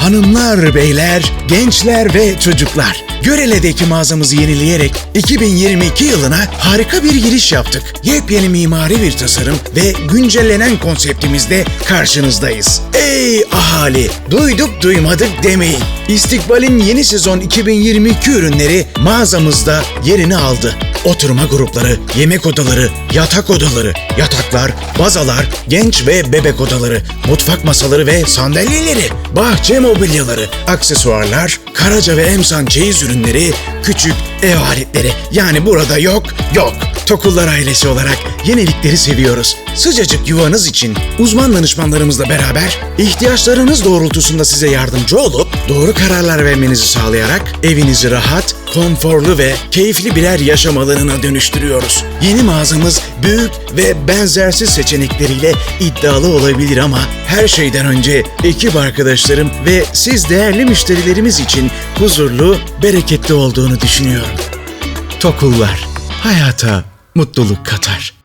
Hanımlar, beyler, gençler ve çocuklar. Görele'deki mağazamızı yenileyerek 2022 yılına harika bir giriş yaptık. Yepyeni mimari bir tasarım ve güncellenen konseptimizle karşınızdayız. Ey ahali! Duyduk duymadık demeyin. İstikbal'in yeni sezon 2022 ürünleri mağazamızda yerini aldı. Oturma grupları, yemek odaları, yatak odaları, yataklar, bazalar, genç ve bebek odaları, mutfak masaları ve sandalyeleri, bahçe mobilyaları, aksesuarlar, Karaca ve Emsan çeyiz ürünleri, küçük ev aletleri. Yani burada yok, yok. Tokullar ailesi olarak yenilikleri seviyoruz. Sıcacık yuvanız için uzman danışmanlarımızla beraber ihtiyaçlarınız doğrultusunda size yardımcı olup doğru kararlar vermenizi sağlayarak evinizi rahat, konforlu ve keyifli birer yaşam alanına dönüştürüyoruz. Yeni mağazamız büyük ve benzersiz seçenekleriyle iddialı olabilir ama her şeyden önce ekip arkadaşlarım ve siz değerli müşterilerimiz için huzurlu, bereketli olduğunu düşünüyorum. Tokullar hayata mutluluk katar.